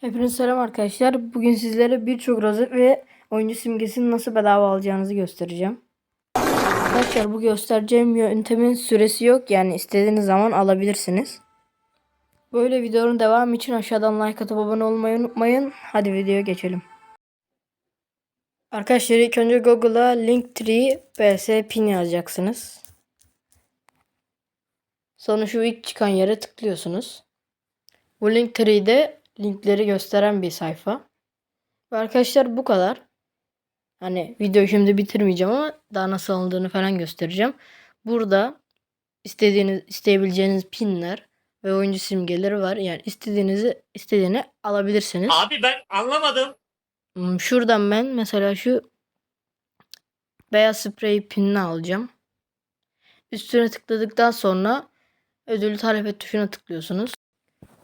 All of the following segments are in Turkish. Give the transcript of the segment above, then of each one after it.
Hepinize selam arkadaşlar. Bugün sizlere birçok rozet ve oyuncu simgesini nasıl bedava alacağınızı göstereceğim. Arkadaşlar bu göstereceğim yöntemin süresi yok. Yani istediğiniz zaman alabilirsiniz. Böyle videonun devamı için aşağıdan like atıp abone olmayı unutmayın. Hadi videoya geçelim. Arkadaşlar ilk önce Google'a Linktree BS pin yazacaksınız. Sonra şu ilk çıkan yere tıklıyorsunuz. Bu Linktree'de linkleri gösteren bir sayfa. Ve arkadaşlar bu kadar. Hani videoyu şimdi bitirmeyeceğim ama daha nasıl alındığını falan göstereceğim. Burada istediğiniz isteyebileceğiniz pinler ve oyuncu simgeleri var. Yani istediğinizi istediğini alabilirsiniz. Abi ben anlamadım. Hmm, Şuradan ben mesela şu beyaz sprey pinini alacağım. Üstüne tıkladıktan sonra ödülü talep et tuşuna tıklıyorsunuz.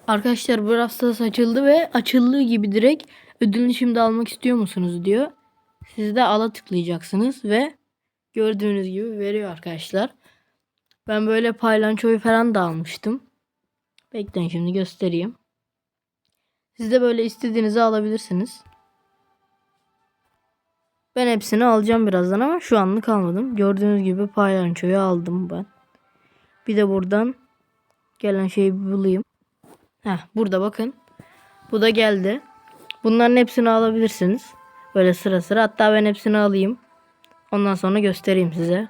Arkadaşlar Brawl Stars açıldı ve açıldığı gibi direkt ödülünü şimdi almak istiyor musunuz diyor. Siz de ala tıklayacaksınız ve gördüğünüz gibi veriyor arkadaşlar. Ben böyle paylançoyu falan da almıştım. Bekleyin şimdi göstereyim. Siz de böyle istediğinizi alabilirsiniz. Ben hepsini alacağım birazdan ama şu anlık almadım. Gördüğünüz gibi paylançoyu aldım ben. Bir de buradan gelen şeyi bulayım. Heh, burada bakın. Bu da geldi. Bunların hepsini alabilirsiniz. Böyle sıra sıra. Hatta ben hepsini alayım. Ondan sonra göstereyim size.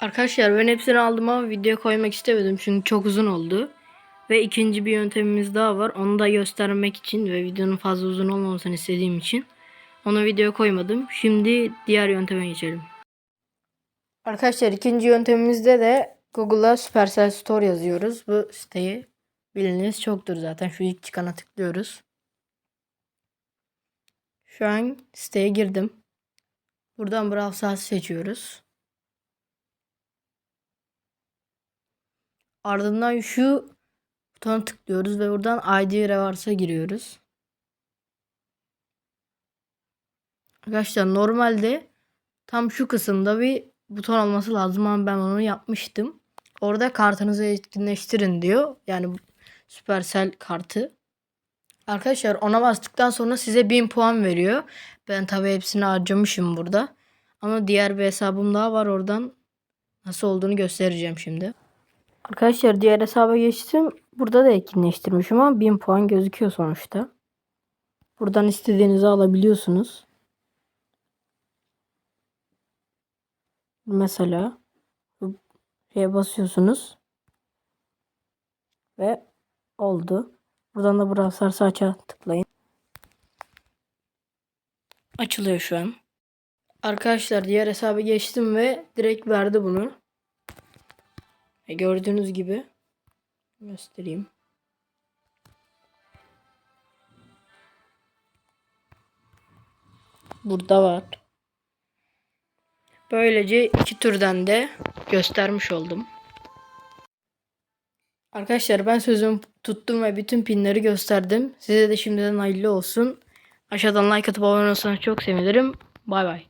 Arkadaşlar ben hepsini aldım ama video koymak istemedim. Çünkü çok uzun oldu. Ve ikinci bir yöntemimiz daha var. Onu da göstermek için ve videonun fazla uzun olmamasını istediğim için onu videoya koymadım. Şimdi diğer yönteme geçelim. Arkadaşlar ikinci yöntemimizde de Google'a Supercell Store yazıyoruz. Bu siteyi biliniz çoktur zaten. Şu ilk çıkana tıklıyoruz. Şu an siteye girdim. Buradan Brawl Stars seçiyoruz. Ardından şu butona tıklıyoruz ve buradan ID Rewars'a giriyoruz. Arkadaşlar normalde tam şu kısımda bir buton olması lazım ama ben onu yapmıştım. Orada kartınızı etkinleştirin diyor. Yani Supercell kartı. Arkadaşlar ona bastıktan sonra size 1000 puan veriyor. Ben tabi hepsini harcamışım burada. Ama diğer bir hesabım daha var oradan nasıl olduğunu göstereceğim şimdi. Arkadaşlar diğer hesaba geçtim. Burada da etkinleştirmişim ama 1000 puan gözüküyor sonuçta. Buradan istediğinizi alabiliyorsunuz. Mesela şeye basıyorsunuz ve oldu. Buradan da Brawl Stars'ı aça tıklayın. Açılıyor şu an. Arkadaşlar diğer hesaba geçtim ve direkt verdi bunu. E gördüğünüz gibi göstereyim. Burada var. Böylece iki türden de göstermiş oldum. Arkadaşlar ben sözümü tuttum ve bütün pinleri gösterdim. Size de şimdiden hayırlı olsun. Aşağıdan like atıp abone olursanız çok sevinirim. Bay bay.